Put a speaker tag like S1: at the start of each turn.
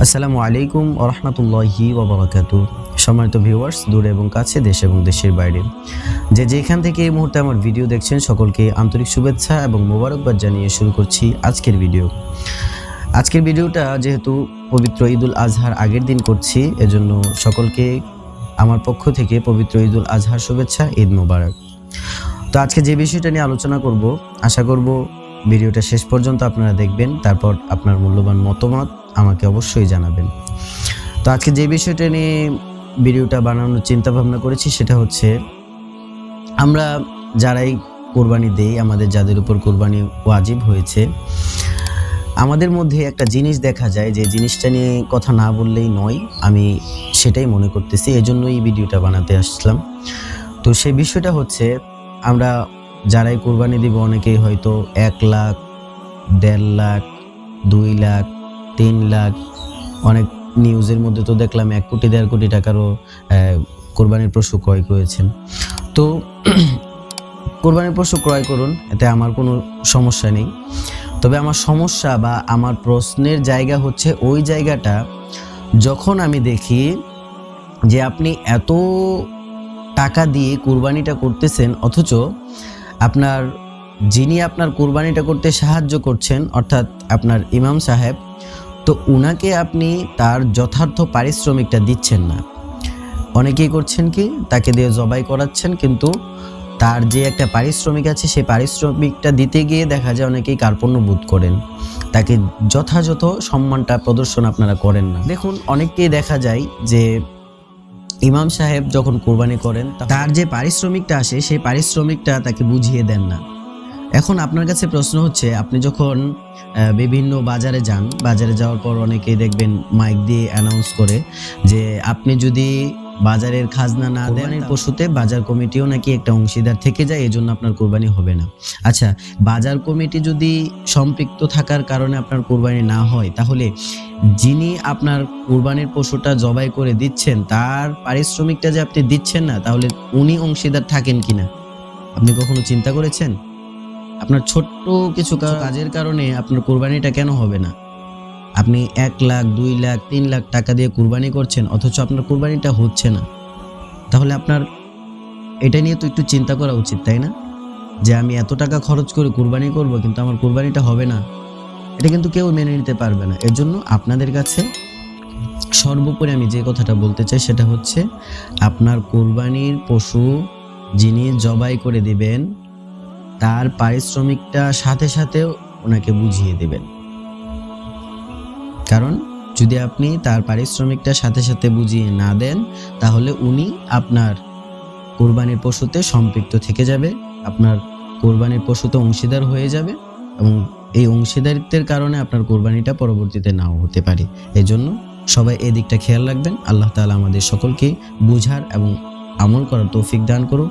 S1: আসসালামু আলাইকুম ওরহমতুল্লাহি ওবরাকাতু সম্মানিত ভিউয়ার্স দূরে এবং কাছে, দেশ এবং দেশের বাইরে। যে যেখান থেকে এই মুহূর্তে আমার ভিডিও দেখছেন, সকলকে আন্তরিক শুভেচ্ছা এবং মোবারকবাদ জানিয়ে শুরু করছি আজকের ভিডিও আজকের ভিডিওটা যেহেতু পবিত্র ঈদুল আজহার আগের দিন করছি, এজন্য সকলকে আমার পক্ষ থেকে পবিত্র ঈদুল আজহার শুভেচ্ছা, ঈদ মোবারক। তো আজকে যে বিষয়টা নিয়ে আলোচনা করব, আশা করব ভিডিওটা শেষ পর্যন্ত আপনারা দেখবেন, তারপর আপনার মূল্যবান মতামত আমাকে অবশ্যই জানাবেন। তো আজকে যে বিষয়টা নিয়ে ভিডিওটা বানানোর চিন্তা ভাবনা করেছি সেটা হচ্ছে, আমরা যারাই কোরবানি দেই, আমাদের যাদের উপর কোরবানি ওয়াজিব হয়েছে, আমাদের মধ্যে একটা জিনিস দেখা যায় যে জিনিসটা নিয়ে কথা না বললেই নয়, আমি সেটাই মনে করতেছি এজন্য এই ভিডিওটা বানাতে আসলাম। তো সেই বিষয়টা হচ্ছে, আমরা যারাই কোরবানি দিব, অনেকেই হয়তো এক লাখ, দেড় লাখ, দুই লাখ তিন লাখ। অনেক নিউজের মধ্যে তো দেখলাম এক কোটি, দেড় কোটি টাকারও কোরবানির পশু ক্রয় করেছেন। তো কোরবানির পশু ক্রয় করুন, এতে আমার কোনো সমস্যা নেই। তবে আমার সমস্যা বা আমার প্রশ্নের জায়গা হচ্ছে ওই জায়গাটা যখন আমি দেখি যে আপনি এত টাকা দিয়ে কুরবানিটা করতেছেন, অথচ আপনার, যিনি আপনার কুরবানিটা করতে সাহায্য করছেন, অর্থাৎ আপনার ইমাম সাহেব তো উনাকে আপনি তার যথার্থ পারিশ্রমিকটা দিচ্ছেন না। অনেকেই করছেন কি, তাকে দিয়ে জবাই করাচ্ছেন, কিন্তু তার যে একটা পারিশ্রমিক আছে, সেই পারিশ্রমিকটা দিতে গিয়ে দেখা যায় অনেকেই কার্পণ্য বোধ করেন। তাকে যথাযথ সম্মানটা, প্রদর্শন আপনারা করেন না। দেখুন, অনেককেই দেখা যায় যে ইমাম সাহেব যখন কোরবানি করেন, তার যে পারিশ্রমিকটা আসে, সেই পারিশ্রমিকটা তাকে বুঝিয়ে দেন না। এখন আপনার কাছে প্রশ্ন হচ্ছে আপনি যখন বিভিন্ন বাজারে যান বাজারে যাওয়ার পর অনেকেই দেখবেন মাইক দিয়ে অ্যানাউন্স করে যে আপনি যদি বাজারের খাজনা না দেন পশুতে বাজার কমিটিও নাকি একটা অংশীদার থেকে যায় এজন্য আপনার কোরবানি হবে না। আচ্ছা বাজার কমিটি যদি সম্পৃক্ত থাকার কারণে আপনার কোরবানি না হয় তাহলে যিনি আপনার কোরবানির পশুটা জবাই করে দিচ্ছেন তার পারিশ্রমিকটা যে আপনি দিচ্ছেন না তাহলে উনি অংশীদার থাকেন কিনা? আপনি কখনো চিন্তা করেছেন? আপনার ছোট্ট কিছু কাজের কারণে আপনার কোরবানিটা কেন হবে না? আপনি এক লাখ দুই লাখ তিন লাখ টাকা দিয়ে কোরবানি করছেন অথচ আপনার কোরবানিটা হচ্ছে না। তাহলে আপনার এটা নিয়ে তো একটু চিন্তা করা উচিত তাই না? যে আমি এত টাকা খরচ করে কোরবানি করব কিন্তু আমার কোরবানিটা হবে না। এটা কিন্তু কেউ মেনে নিতে পারবে না। এর জন্য আপনাদের কাছে সর্বোপরি আমি যে কথাটা বলতে চাই সেটা হচ্ছে আপনার কোরবানির পশু যিনি জবাই করে দিবেন তার পারিশ্রমিকটা সাথে সাথেও ওনাকে বুঝিয়ে দেবেন। কারণ যদি আপনি তার পারিশ্রমিকটা সাথে সাথে বুঝিয়ে না দেন, তাহলে উনি আপনার কোরবানির পশুতে সম্পৃক্ত থেকে যাবে, আপনার কোরবানির পশুতে অংশীদার হয়ে যাবে এবং এই অংশীদারিত্বের কারণে আপনার কোরবানিটা পরবর্তীতে নাও হতে পারে। এই জন্য সবাই এই দিকটা খেয়াল রাখবেন। আল্লাহ তাআলা আমাদের সকলকে বুঝার এবং আমল করার তৌফিক দান করুক।